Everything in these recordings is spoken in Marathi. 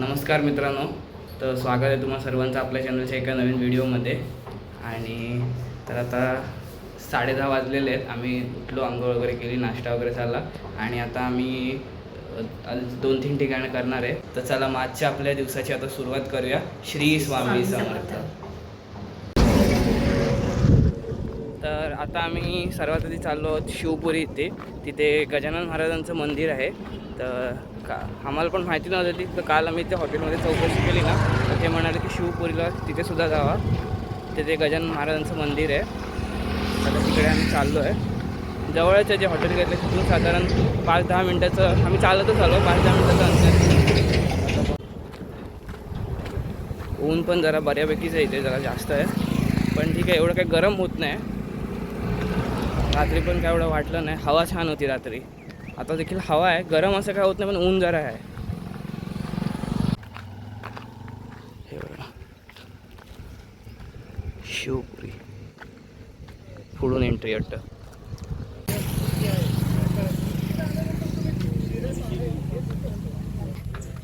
नमस्कार मित्रांनो तर स्वागत आहे तुम्हा सर्वांचं आपल्या चॅनलच्या एका नवीन व्हिडिओमध्ये. आणि तर आता साडे दहा वाजलेले आहेत. आम्ही उठलो आंघोळ वगैरे केली नाश्ता वगैरे झाला. आणि आता आम्ही दोन तीन ठिकाणं करणार आहे. तर चला मागच्या आपल्या दिवसाची आता सुरुवात करूया. श्री स्वामी समर्थ तर आता आम्ही सर्वात आधी चाललो आहोत शिवपुरी इथे. तिथे गजानन महाराजांचं मंदिर आहे. तर का आम्हाला पण माहिती नव्हतं तर काल आम्ही त्या हॉटेलमध्ये चौकशी केली ना तर ते म्हणाले की शिवपुरीला तिथे सुद्धा जावा. तिथे गजानन महाराजांचं मंदिर आहे. आता तिकडे आम्ही चाललो आहे. जवळच जे हॉटेल घेतलं तिथून साधारण पाच दहा मिनटाचं आम्ही चालतच आलो. पाच दहा मिनटाचं अंतर. ऊन पण जरा बऱ्यापैकीच आहे इथे जरा जास्त आहे. पण ठीक आहे एवढं काही गरम होत नाही. रात्री पण काय एवढं वाटलं नाही. हवा छान होती रात्री. आता देखील हवा आहे. गरम असं काय होत नाही पण ऊन जरा आहे. हे शिवपुरी. पुढून एंट्री वाटतं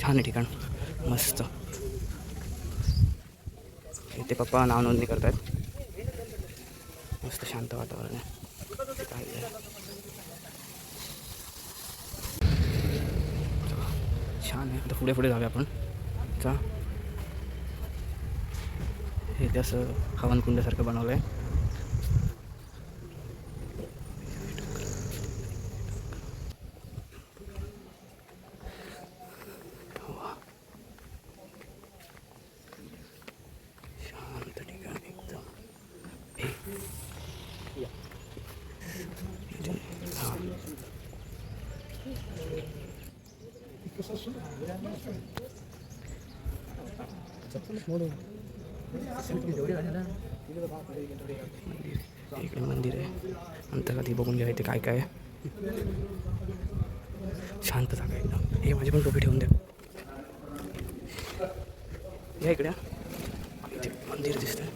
छान आहे ठिकाण. मस्त. इथे पप्पा नाव नोंदणी करतात मस्त शांत वातावरण आहे. छान आहे. आता पुढे पुढे जाऊया आपण. चा हे ते असं हवनकुंडासारखं बनवलं आहे शांत ठिकाण एकदम हे. इथे, हा. मंदिर इकडे मंदिर आहे नंतर आधी बघून घ्या इथे काय काय आहे शांत जागा आहे एकदम हे माझी पण टोपी ठेवून द्या या इकडे. इथे मंदिर दिसतंय.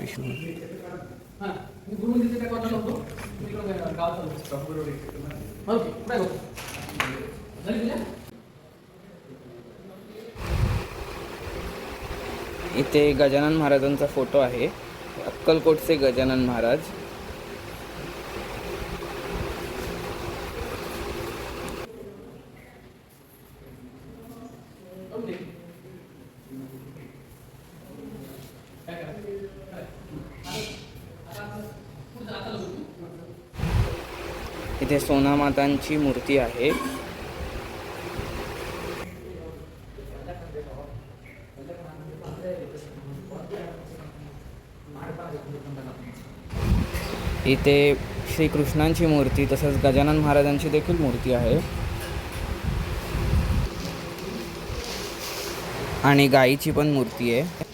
विष्णू. इथे गजानन महाराजांचा फोटो आहे. अक्कलकोटचे गजानन महाराज. इथे सोनामातांची मूर्ती आहे. इथे श्रीकृष्णांची मूर्ती तसंच गजानन महाराजांची देखील मूर्ती आहे. आणि गाईची पण मूर्ती आहे.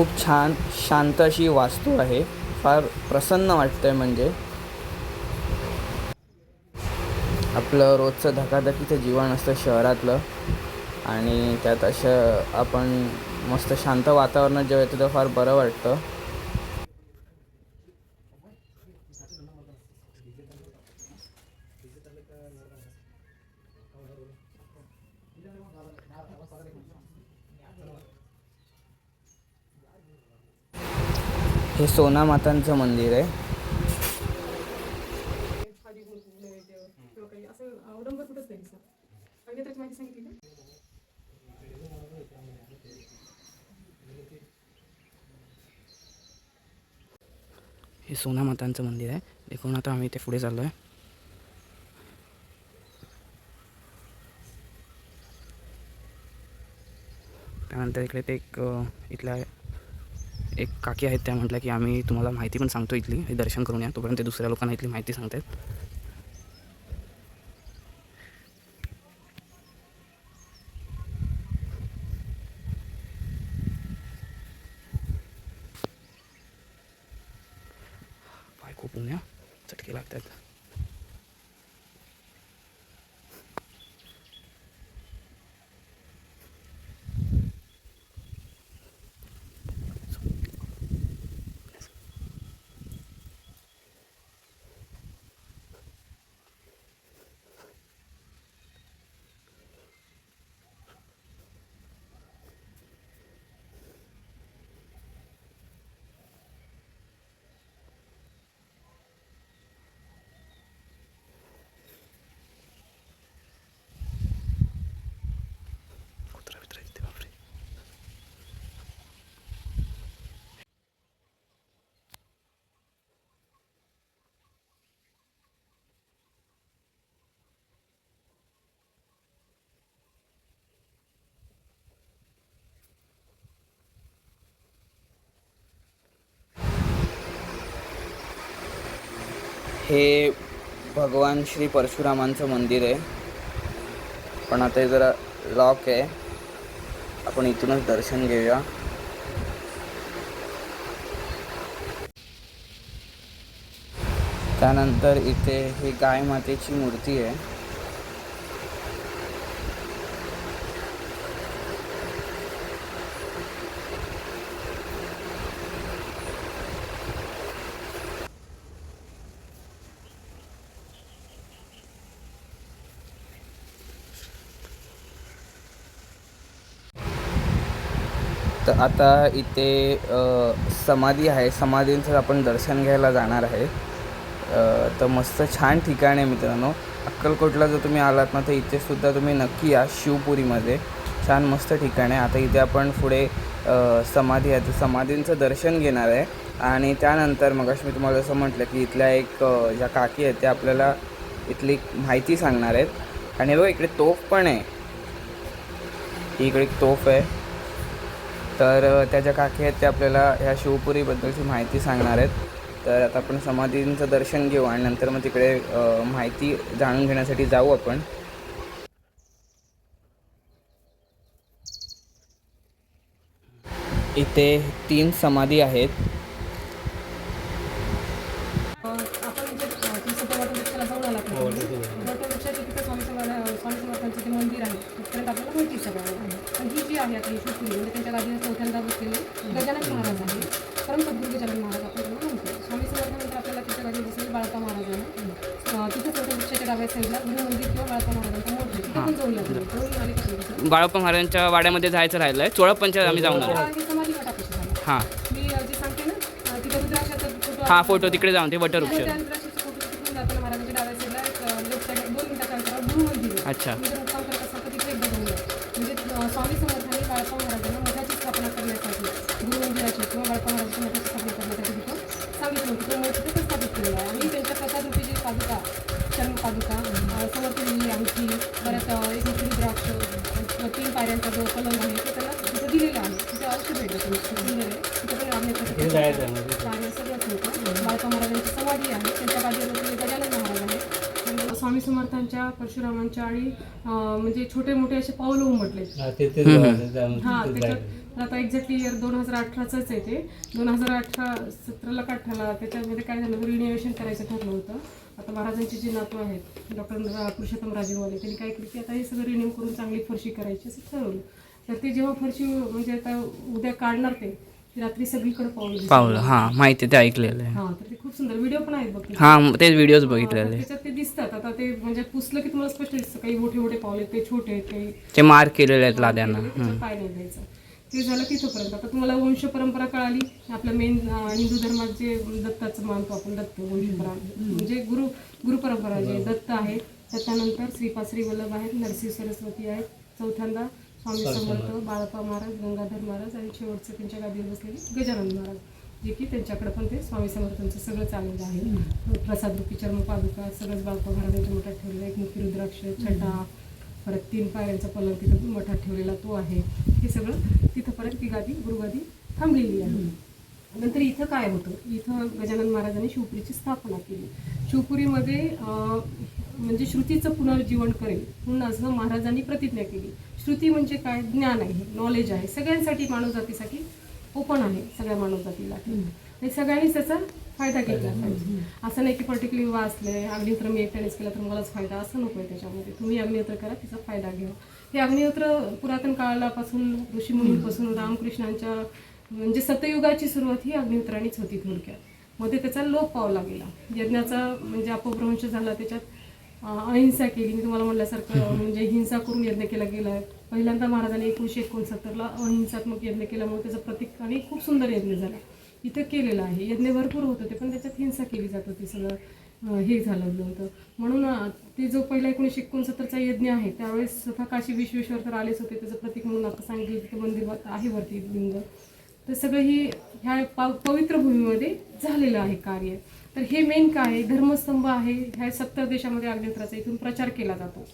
खूप छान शांत अशी वास्तू आहे. फार प्रसन्न वाटतं आहे म्हणजे. आपलं रोजचं धकाधकीचं जीवन असतं शहरातलं. आणि त्यात असं आपण मस्त शांत वातावरणात जेव्हा येतो तेव्हा फार बरं वाटतं. हे सोना मातांचं मंदिर आहे. हे सोना मातांचं मंदिर आहे. देखून आता आम्ही इथे पुढे चाललो आहे त्यानंतर इकडे ते एक इथलं एक काकी आहेत त्या म्हटल्या की आम्ही तुम्हाला माहिती पण सांगतो इथली. हे दर्शन करून या. तोपर्यंत ते दुसऱ्या लोकांना इथली माहिती सांगतात पाय खूप पुण्या चटके लागतात हे भगवान श्री परशुरामांचं मंदिर आहे. पण आता हे जरा लॉक आहे. आपण इथूनच दर्शन घेऊया. त्यानंतर इथे ही गाय मातेची मूर्ती आहे. तर आता इथे समाधी आहे. समाधींचं आपण दर्शन घ्यायला जाणार आहे. तर मस्त छान ठिकाण आहे मित्रांनो. अक्कलकोटला जर तुम्ही आलात ना तर इथेसुद्धा तुम्ही नक्की या शिवपुरीमध्ये. छान मस्त ठिकाण आहे. आता इथे आपण पुढे समाधी आहे. तर समाधींचं दर्शन घेणार आहे. आणि त्यानंतर मग मी तुम्हाला असं म्हटलं की इथल्या एक ज्या काकी आहेत त्या आपल्याला इथली माहिती सांगणार आहेत. आणि बघ इकडे तोफ पण आहे. इकडे एक तोफ आहे. तर त्याच्या काकी आहेत ते आपल्याला ह्या शिवपुरीबद्दलची माहिती सांगणार आहेत. तर आता आपण समाधींचं दर्शन घेऊ आणि नंतर मग तिकडे माहिती जाणून घेण्यासाठी जाऊ आपण. इथे तीन समाधी आहेत अं, आपण जे अं, तुळशीच्या वटवृक्षाला जाऊन आला हो, वटवृक्षाच्या तिथे स्वामी समर्थ स्वामी समर्थांचं जे मंदिर आहे तिथपर्यंत आपल्याला माहिती आहे सगळं पण ही जी आहे आता ही शिवपुरी म्हणजे त्यांच्या गादीवर चौथ्यांदा बसलेले गजानन महाराज आहे परम सद्गुरू गजानन महाराज आपण त्यांना म्हणतो स्वामी समर्थानंतर आपल्याला त्यांच्या गादीवर बसलेले बाळका महाराज आहे अं, तिथे चौथ्या वृक्षाच्या डाव्या साईडला गुरु मंदिर किंवा बाळका महाराजांचं मोठं आहे. तिथे पण जाऊन या तुम्ही. जाऊन आले का तुम्ही तिथे? बाळप्पा महाराजांच्या वाड्यामध्ये जायचं राहिलं आहे चोळप्पांच्या आम्ही जाऊन आलो. हे. हां फोटो हां तिकडे जाऊन ते वटवृक्ष. आहे. अच्छा. म्हणजे पादुका चर्म पादुका अं, समर्थलेली अंगठी परत एक द्राक्ष तीन पायऱ्यांचा जो पलंग आहे तो त्याला तिथं दिलेला आहे. तिथे अवश्य भेट द्या तुम्ही खूप सुंदर आहे. तिथं पण राहण्यासाठी कार्य सगळंच होतं बाळका महाराजांची समाधी आहे. त्यांच्या बसलेले गजानन महाराज आणि स्वामी समर्थांच्या परशुरामांच्या आणि म्हणजे छोटे मोठे असे पावलं उमटले. हा त्याच्यात आता एक्झॅक्टली इयर दोन हजार अठराचंच आहे ते. दोन हजार अठरा सतराला का अठराला त्याच्यामध्ये काय झालं रिन्युएशन करायचं ठरलं होतं. आता महाराजांचे जे नातू आहेत डॉक्टर पुरुषोत्तम राजेवाले त्यांनी काय केलं की आता हे सगळं रिन्यू करून चांगली फरशी करायची असं ठरवलं. तर ते जेव्हा फरशी म्हणजे आता उद्या काढणार ते ते रात्री सगळीकडे पावलं दिसलं. पावलं हां माहिती ते ऐकलेलं आहे. हा तर ते खूप सुंदर व्हिडिओ पण आहेत बघ. हां तेच व्हिडिओज बघितलेले. तर त्याच्यात ते दिसतात. आता ते म्हणजे पुसलं की तुम्हाला स्पष्ट दिसतं. काही मोठे मोठे पावले ते छोटे आहेत काही ते मार्क केलेले आहेत लाद्यांना. पाय नाही द्यायचं. ते झालं तिथंपर्यंत आता तुम्हाला वंश परंपरा कळाली आपल्या मेन हिंदू धर्मात जे दत्ताचं मानतो आपण दत्त वंश परंपरा म्हणजे गुरु गुरु परंपरा जे दत्त आहे त्याच्यानंतर श्रीपा श्री वल्लभ आहेत नरसिंह सरस्वती आहेत चौथ्यांदा स्वामी समर्थ बाळप्पा महाराज गंगाधर महाराज आणि शेवटचं त्यांच्या गादीवर बसलेले गजानन महाराज जे की त्यांच्याकडे पण ते स्वामी समर्थांचं सगळं चाललेलं आहे. प्रसाद रूपी चर्म पादुका सगळंच बाळप्पा महाराजांच्या मठात ठेवलेलं एक मुखी रुद्राक्ष छटा परत तीन पायऱ्यांचा पलंग तिथं मठात ठेवलेला तो आहे. हे सगळं तिथंपर्यंत ती गादी गुरुगादी थांबलेली आहे. नंतर इथं काय होतं? इथं गजानन महाराजांनी शिवपुरीची स्थापना केली. शिवपुरीमध्ये म्हणजे श्रुतीचं पुनर्जीवन करेल म्हणून असं महाराजांनी प्रतिज्ञा केली. श्रुती म्हणजे काय? ज्ञान आहे नॉलेज आहे. सगळ्यांसाठी मानव जातीसाठी ओपन आहे सगळ्या मानव जातीला आणि सगळ्यांनीच त्याचा फायदा घेतला पाहिजे. असं नाही की पर्टिक्युलर वाचलंय अग्निहोत्र मी एकट्यानेच केला तर मलाच फायदा असं नको आहे त्याच्यामध्ये. तुम्ही अग्निहोत्र करा तिचा फायदा घ्या. हे अग्निहोत्र पुरातन काळापासून ऋषीमुनींपासून रामकृष्णांच्या म्हणजे सतयुगाची सुरुवात ही अग्निहोत्रानेच होती थोडक्यात. मध्ये त्याचा लोप पावला गेला यज्ञाचा म्हणजे अपभ्रंश झाला त्याच्यात अहिंसा केली. मी तुम्हाला म्हणल्यासारखं म्हणजे हिंसा करून यज्ञ केला गेला पहिल्यांदा महाराजांनी एकोणीशे एकोणसत्तरला अहिंसात्मक यज्ञ केल्यामुळे त्याचं प्रतीक आणि खूप सुंदर यज्ञ झाला. इथं केलेलं आहे. यज्ञ भरपूर होत होते पण त्याच्यात हिंसा केली जात होती सगळं हे झालं होतं म्हणून ते जो पहिला एकोणीसशे एकोणसत्तरचा यज्ञ आहे त्यावेळेस स्वतः काशी विश्वेश्वर तर आलेच होते. त्याचं प्रतीक म्हणून आता सांगितलं तिथं मंदिर आहे वरती लिंग तर सगळं ही ह्या पाव पवित्र भूमीमध्ये झालेलं आहे कार्य. तर हे मेन काय आहे? धर्मस्तंभ आहे. ह्या सत्तर देशामध्ये अग्निहोत्राचा इथून प्रचार केला जातो.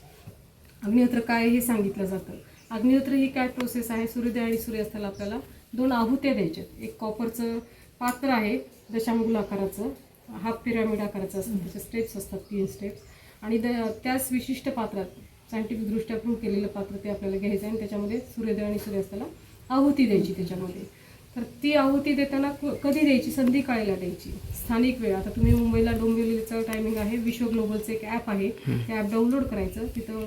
अग्निहोत्र काय हे सांगितलं जातं. अग्निहोत्र ही काय प्रोसेस आहे? सूर्योदय आणि सूर्यास्ताला आपल्याला दोन आहुत्या द्यायच्यात. एक कॉपरचं पात्र आहे दशांगुल आकाराचं. हाफ पिरामिड आकाराचं असतं त्याचे स्टेप्स असतात तीन स्टेप्स आणि द त्याच विशिष्ट पात्रात सायंटिफिकदृष्ट्या प्रूव्ह केलेलं पात्र ते आपल्याला घ्यायचं आहे आणि त्याच्यामध्ये सूर्योदय आणि सूर्यास्ताला आहुती द्यायची त्याच्यामध्ये. तर ती आहुती देताना क- कधी द्यायची? संध्याकाळीला द्यायची. स्थानिक वेळ. आता तुम्ही मुंबईला डोंबिवलीचं टायमिंग आहे विश्व ग्लोबलचं एक ॲप आहे. ते ॲप डाउनलोड करायचं. तिथं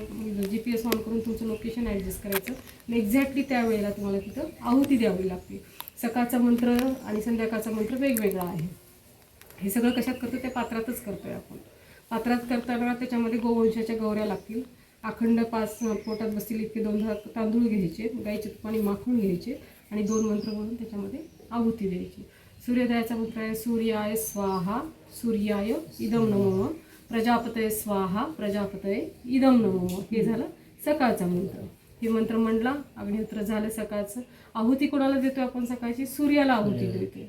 जी पी एस ऑन करून तुमचं लोकेशन ॲडजस्ट करायचं. आणि एक्झॅक्टली त्या वेळेला तुम्हाला तिथं आहुती द्यावी लागते. सकाळचा मंत्र आणि संध्याकाळचा मंत्र वेगवेगळा आहे. हे सगळं कशात करतो? त्या पात्रातच करतो आहे आपण. पात्रात करताना त्याच्यामध्ये गोवंशाच्या गौऱ्या लागतील. अखंड पाच पोटात बसतील इतके दोन तांदूळ घ्यायचे गाईचे पाणी माखून घ्यायचे आणि दोन मंत्र म्हणून त्याच्यामध्ये आहुती द्यायची. सूर्योदयाचा मंत्र आहे सूर्याय स्वाहा सूर्याय इदम नमो प्रजापतय स्वाहा प्रजापतय इदम नमो हे झालं सकाळचा मंत्र. हे मंत्र म्हणला अग्निहोत्र झालं सकाळचं. आहुती कोणाला देतो आपण सकाळची? सूर्याला आहुती देते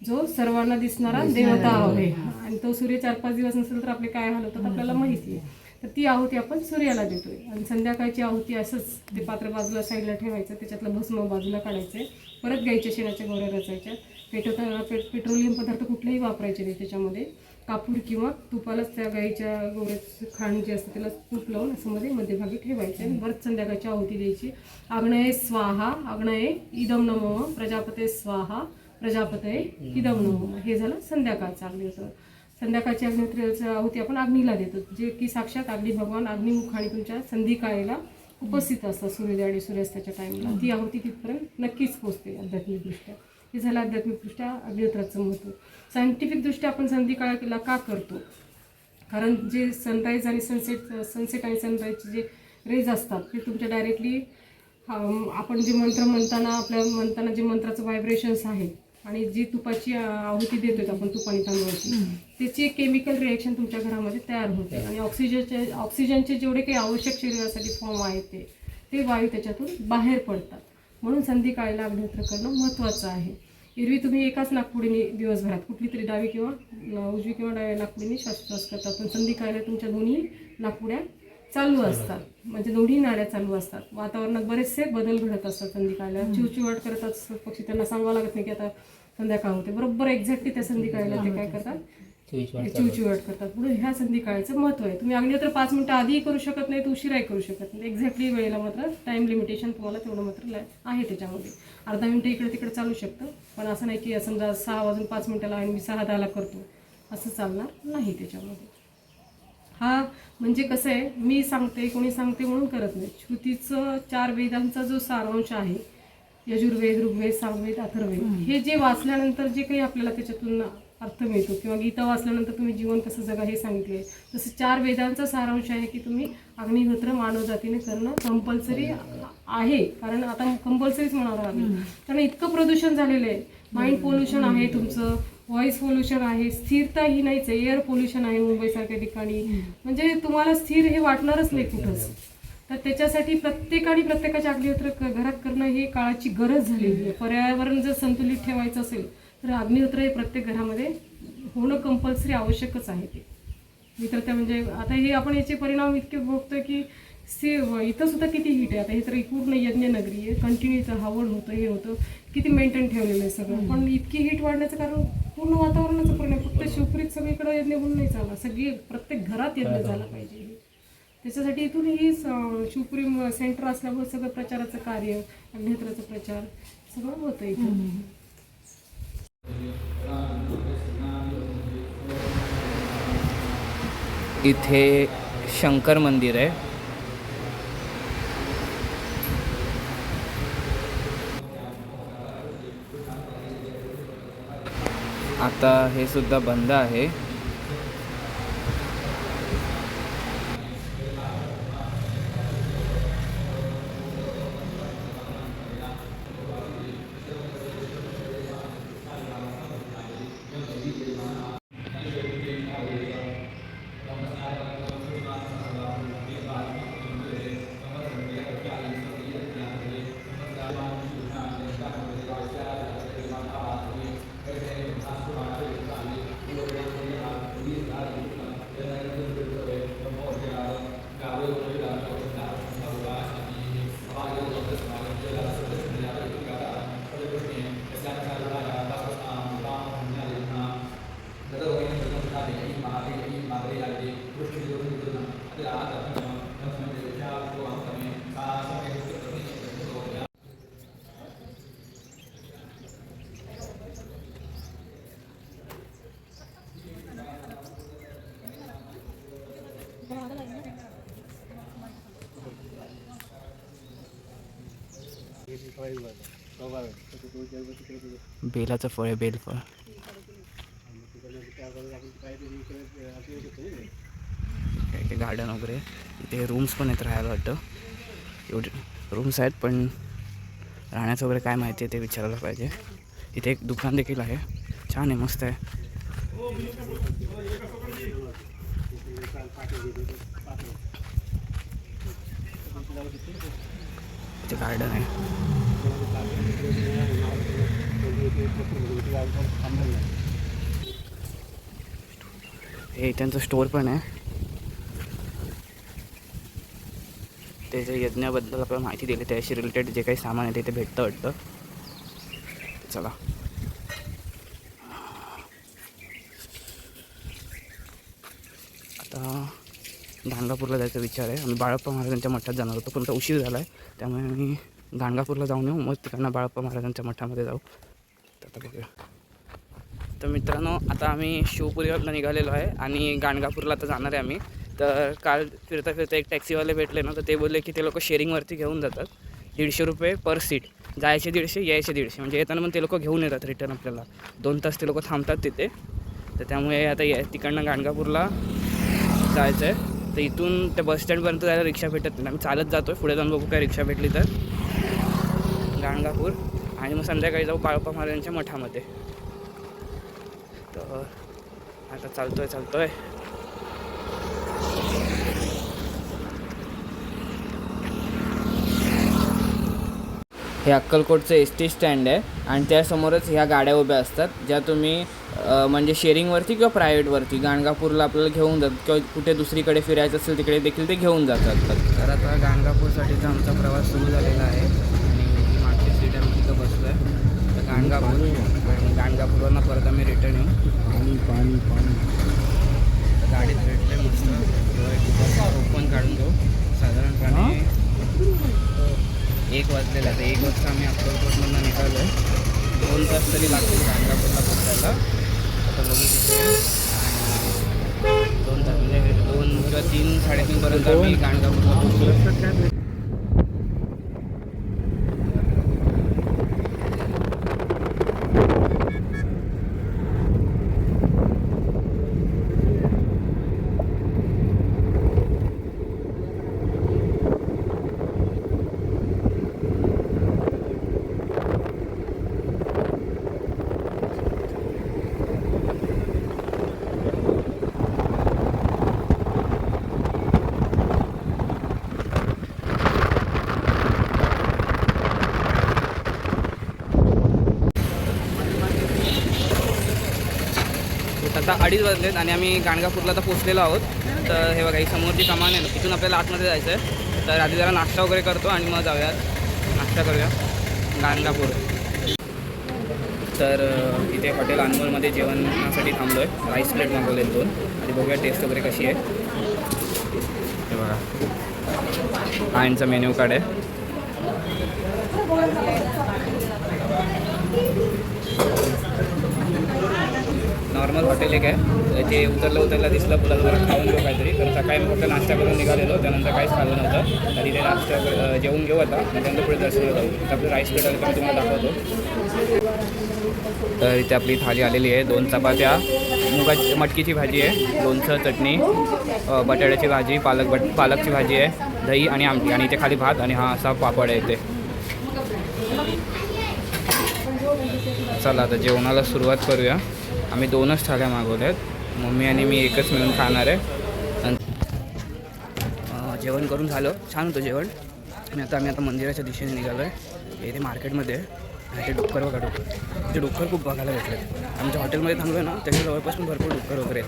जो सर्वांना दिसणारा देवता आहे. आणि तो सूर्य चार पाच दिवस नसेल तर आपले काय हाल होतात आपल्याला माहिती आहे. तर ती आहुती आपण सूर्याला देतोय. आणि संध्याकाळची आहुती असंच ते पात्र बाजूला साईडला ठेवायचं त्याच्यातलं भस्म बाजूला काढायचं परत गाईच्या शेणाच्या गोऱ्या रचायच्या पेटवताना पे पेट्रोलियम पदार्थ कुठलेही वापरायचे नाही त्याच्यामध्ये. कापूर किंवा तुपालाच त्या गाईच्या गोऱ्याचं खाण जे असतं त्याला तूप लावून असं मध्ये मध्यभागी ठेवायचं आणि परत संध्याकाळची आहुती द्यायची. आग्नये स्वाहा आग्नये इदम नमो प्रजापते स्वाहा प्रजापते इदम नमो. हे झालं संध्याकाळचं अग्निहोत्र संध्याकाळची अग्निहोत्राची आहुती आपण अग्नीला देतो. जे की साक्षात अग्नी भगवान अग्निमुख आणि तुमच्या संधिकाळेला उपस्थित असतात सूर्योदय आणि सूर्यास्ताच्या टाईमला ती आहुती तिथपर्यंत नक्कीच पोचते आध्यात्मिकदृष्ट्या. हे झालं आध्यात्मिकदृष्ट्या अग्निहोत्राचं महत्त्व सायंटिफिकदृष्ट्या आपण संधिकाळाला का करतो? कारण जे सनराईज आणि सनसेट सनसेट आणि सनराईजचे जे रेज असतात ते तुमच्या डायरेक्टली आपण जे मंत्र म्हणताना आपल्या म्हणताना जे मंत्राचं व्हायब्रेशन्स आहेत आणि जी तुपाची आहुती देतोय आपण तुपाणी तांदूळाची त्याची एक केमिकल रिएक्शन तुमच्या घरामध्ये तयार होते. आणि ऑक्सिजनचे ऑक्सिजनचे जेवढे काही आवश्यक शरीरासाठी फॉर्म आहेत ते ते वायू त्याच्यातून बाहेर पडतात. म्हणून संधिकाळीला अग्निहोत्र करणं महत्त्वाचं आहे. एरवी तुम्ही एकाच नागपुडीने दिवसभरात कुठली तरी डावी किंवा उजवी किंवा डाव्या नागपुडीने श्वासोच्छ्वास करतात. पण संधिकाळीला तुमच्या दोन्ही नागपुड्या चालू असतात. म्हणजे दोन्ही नाड्या चालू असतात. वातावरणात बरेचसे बदल घडत असतात संधिकाळीला चिवचिवाट करत असतात पक्षी. त्यांना सांगावं लागत नाही की आता संध्याकाळ होते. बरोबर एक्झॅक्टली त्या संधिकाळीला ते काय करतात? चिवचिवाट करतात. म्हणून ह्या संधिकाळाचं महत्त्व आहे. तुम्ही अग्निहोत्र पाच मिनिटं आधीही करू शकत नाही उशिराही करू शकत नाही एक्झॅक्टली वेळेला मात्र टाइम लिमिटेशन तुम्हाला तेवढं मात्र आहे त्याच्यामध्ये. अर्धा मिनिटं इकडे तिकडे चालू शकतं. पण असं नाही की समजा सहा वाजून पाच मिनिटाला आणि मी सहा दहाला करतो. असं चालणार नाही त्याच्यामध्ये. हा म्हणजे कसं आहे मी सांगते कोणी सांगते म्हणून करत नाही. श्रुतीचं चार वेदांचा जो सारांश आहे यजुर्वेद ऋग्वेद सामवेद अथर्वेद हे जे वाचल्यानंतर जे काही आपल्याला त्याच्यातून अर्थ मिळतो. किंवा गीता वाचल्यानंतर तुम्ही जीवन कसं जगा हे सांगितले तसं चार वेदांचा सारांश आहे की तुम्ही अग्निहोत्र मानव जातीने करणं कंपल्सरी आहे. कारण आता कंपल्सरीच म्हणावं लागेल. कारण इतकं प्रदूषण झालेलं आहे. माइंड पोल्युशन आहे तुमचं. व्हॉइस पोल्युशन आहे. स्थिरता ही नाहीच आहे एअर पोल्युशन आहे मुंबईसारख्या ठिकाणी. म्हणजे तुम्हाला स्थिर हे वाटणारच नाही कुठंच. तर त्याच्यासाठी प्रत्येकाने प्रत्येकाच्या अग्निहोत्र घरात करणं ही काळाची गरज झालेली आहे. पर्यावरण जर संतुलित ठेवायचं असेल तर अग्निहोत्र हे प्रत्येक घरामध्ये होणं कंपल्सरी आवश्यकच आहे ते. मी तर त्या म्हणजे आता हे आपण याचे परिणाम इतके भोगतोय की से इथं सुद्धा किती हीट आहे. आता हे तर पूर्ण यज्ञ नगरी आहे. कंटिन्यू इथं हवड होतं हे होतं. किती मेंटेन ठेवलेलं आहे सगळं. पण इतकी हीट वाढण्याचं कारण पूर्ण वातावरणाचं परिणाम. फक्त शिवपुरीत सगळीकडे यज्ञ होऊन नाही चालणार. सगळी प्रत्येक घरात यज्ञ झाला पाहिजे त्याच्यासाठी इथून ही स- शिवपुरी सेंटर असल्यामुळे सगळं प्रचाराचं कार्य अग्निहोत्राचा प्रचार सगळं होतं इथं. इथे शंकर मंदिर आहे. आता हे सुद्धा बंद आहे. बेलाचं फळ आहे बेलफळ काय काय गार्डन वगैरे. इथे रूम्स पण आहेत राहायला वाटतं. एवढे रूम्स आहेत पण राहण्याचं वगैरे काय माहिती आहे ते विचारायला पाहिजे. इथे एक दुकान देखील आहे. छान आहे मस्त आहे. इथे गार्डन आहे. हे त्यांचं स्टोर पण आहे. ते जे यज्ञाबद्दल आपल्याला माहिती दिली त्याशी रिलेटेड जे काही सामान आहे ते भेटतं वाटतं. चला. आता गाणगापूरला जायचा विचार आहे. आम्ही बाळप्पा महाराजांच्या मठात जाणार होतो पण तो उशीर झाला आहे त्यामुळे आम्ही गाणगापूरला जाऊन येऊ. मग तिकडनं बाळप्पा महाराजांच्या मठामध्ये जाऊ. तर आता बघूया. तर मित्रांनो आता आम्ही शिवपुरीवरनं निघालेलो आहे आणि गाणगापूरला आता जाणार आहे आम्ही. तर काल फिरता फिरता एक टॅक्सीवाले भेटले ना तर ते बोलले की ते लोक शेअरिंगवरती घेऊन जातात. दीडशे रुपये पर सीट. जायचे दीडशे यायचे दीडशे. म्हणजे येताना पण ते लोक घेऊन येतात रिटर्न आपल्याला. दोन तास ते लोक थांबतात तिथे. तर त्यामुळे आता या तिकडनं गाणगापूरला जायचं आहे तर इथून त्या बस स्टँडपर्यंत जायला रिक्षा भेटत नाही. आम्ही चालत जातो आहे पुढे जाऊन बघू काय रिक्षा भेटली तर. गाणगापूर आणि मग संध्याकाळी जाऊ बाळप्पा महाराजांच्या मठामध्ये. तर आता चालतोय चालतोय. हे अक्कलकोटचं एस टी स्टँड आहे आणि त्यासमोरच ह्या गाड्या उभ्या असतात ज्या तुम्ही म्हणजे शेअरिंगवरती किंवा प्रायव्हेटवरती गाणगापूरला आपल्याला घेऊन जातात किंवा कुठे दुसरीकडे फिरायचं असेल तिकडे देखील ते घेऊन जातात. तर आता गाणगापूरसाठीचा आमचा प्रवास सुरू झालेला आहे आणि मागची सीट आम्ही तिथं बसलो आहे तर गाणगापूर आणि गाणगापूरवरनं परत आम्ही रिटर्न येऊ. पाणी पाणी पाणी. गाडीत भेटले मस्त. ओपन काढून घेऊ साधारणपणे एक वाजलेला तर एक वाजता आम्ही अक्कलकोटमधून निघालो दोन तास तरी लागतील गाणगापूरला पोचायला आता बघू तिथे. आणि दोन तास म्हणजे दोन किंवा तीन साडेतीनपर्यंत आम्ही गाणगापूरला पोचलो आता अडीच वाजलेत आणि आम्ही गाणगापूरला आता पोचलेलो आहोत. तर हे बघा ही समोरची कमान आहे. ना तिथून आपल्याला आतमध्ये जायचं आहे तर आधी जरा नाश्ता वगैरे करतो आणि मग जाऊया नाश्ता करूया. गाणगापूर. तर इथे हॉटेल अनमोलमध्ये जेवणासाठी थांबलो आहे राईस प्लेट मागवले दोन. आणि बघूया टेस्ट वगैरे कशी आहे. हे बघा. हा यांचा मेन्यू कार्ड आहे. हॉटेल एक आहे. ते उतरलं उतरलं दिसलं पुला जरा खाऊन घेऊ काहीतरी. तर सकाळी मी फक्त नाश्ता करून निघालेलो. त्यानंतर काहीच खाल्लं नव्हतं. तर इथे नाश्ता जेवून घेऊ आता. त्यानंतर पुढे दर्शनाला जाऊ आपलं राईस प्लेट आलं तर मी तुम्हाला दाखवतो. तर इथे आपली थाली आलेली आहे. दोन चपात्या. मुगाची मटकीची भाजी आहे. लोणचं चटणी बटाट्याची भाजी पालक बट पालकची भाजी आहे. दही आणि आमटी. आणि इथे खाली भात आणि हा असा पापड आहे इथे. चला आता जेवणाला सुरुवात करूया. आम्ही दोनच ठाण्या मागवल्या आहेत मम्मी आणि मी एकच मिळून खाणार आहे. जेवण करून झालं. छान होतं जेवण. आणि आता आम्ही आता मंदिराच्या दिशेने निघालो आहे. इथे मार्केटमध्ये आणि ते डुक्कर बघा डुक्कर. ते डुक्कर खूप बघायला भेटले आमच्या हॉटेलमध्ये थांबलो आहे ना त्याच्या जवळपास पण भरपूर डुक्कर वगैरे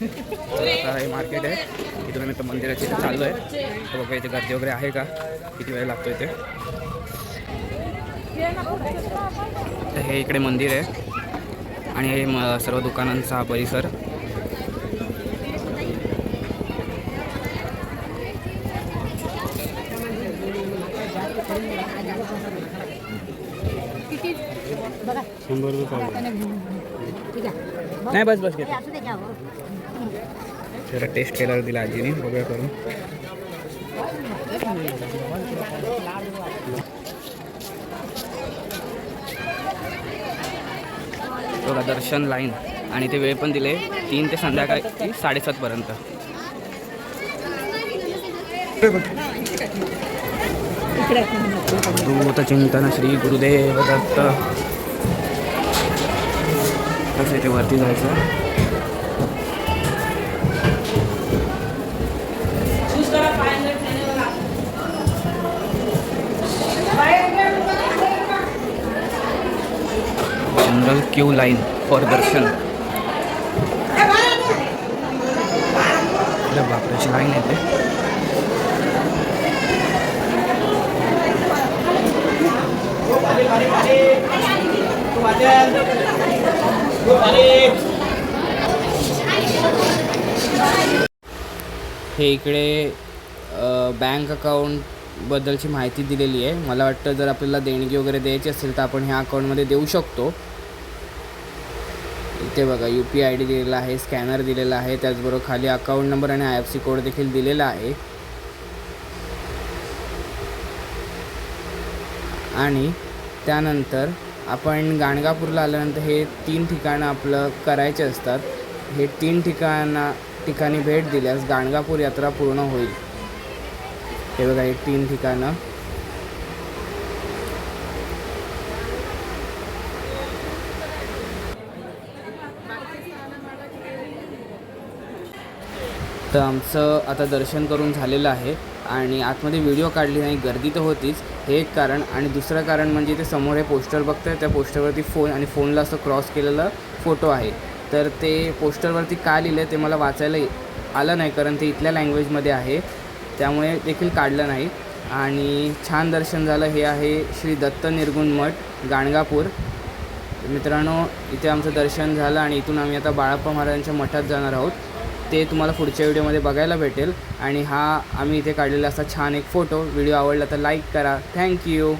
तर आता हे मार्केट आहे. इथून आम्ही आता मंदिराच्या इथे चाललो आहे तर बघा इथे गर्दी वगैरे आहे का? किती वेळ लागतो इथे तर हे इकडे मंदिर आहे. आणि हे म- सर्व दुकानांचा हा परिसर. शंभर रुपये नाही बस बस हो. जरा टेस्ट केल्यावर दिला आजीने. बघूया करून. बघा दर्शन लाईन आणि ते वेळ पण दिले तीन ते संध्याकाळी साडेसातपर्यंत दूत चिंतन श्री गुरुदेव दत्त. कसं ते वरती जायचं? जनरल क्यू लाईन फॉर दर्शन बापराची लाईन येते. हे इकडे बँक अकाउंटबद्दलची माहिती दिलेली आहे. मला वाटतं जर आपल्याला देणगी वगैरे द्यायची असेल तर आपण ह्या अकाउंटमध्ये देऊ शकतो. ते बघा यू पी आय डी दिलेला आहे स्कॅनर दिलेला आहे त्याचबरोबर खाली अकाउंट नंबर आणि आय एफ सी कोड देखील दिलेला आहे. आणि त्यानंतर आपण गाणगापूरला आल्यानंतर हे तीन ठिकाणं आपलं करायचे असतात. हे तीन ठिकाणा ठिकाणी भेट दिल्यास गाणगापूर यात्रा पूर्ण होईल. हे बघा हे तीन ठिकाणं. तर आमचं आता दर्शन करून झालेलं आहे आणि आतमध्ये व्हिडिओ काढली नाही गर्दी तर होतीच. हे एक कारण. आणि दुसरं कारण म्हणजे ते समोर हे पोस्टर बघतं त्या पोस्टरवरती फोन आणि फोनला असं क्रॉस केलेलं फोटो आहे. तर ते पोस्टरवरती का लिहिलं आहे ते मला वाचायला आलं नाही कारण ते इथल्या लँग्वेजमध्ये आहे. त्यामुळे देखील काढलं नाही. आणि छान दर्शन झालं. हे आहे श्री दत्त निर्गुण मठ गाणगापूर. मित्रांनो इथे आमचं दर्शन झालं आणि इथून आम्ही आता बाळाप्पा महाराजांच्या मठात जाणार आहोत. ते तुम्हाला पुढच्या व्हिडिओमध्ये बघायला भेटेल. आणि हा आम्ही इथे काढलेला असा छान एक फोटो. व्हिडिओ आवडला तर लाईक करा. थँक्यू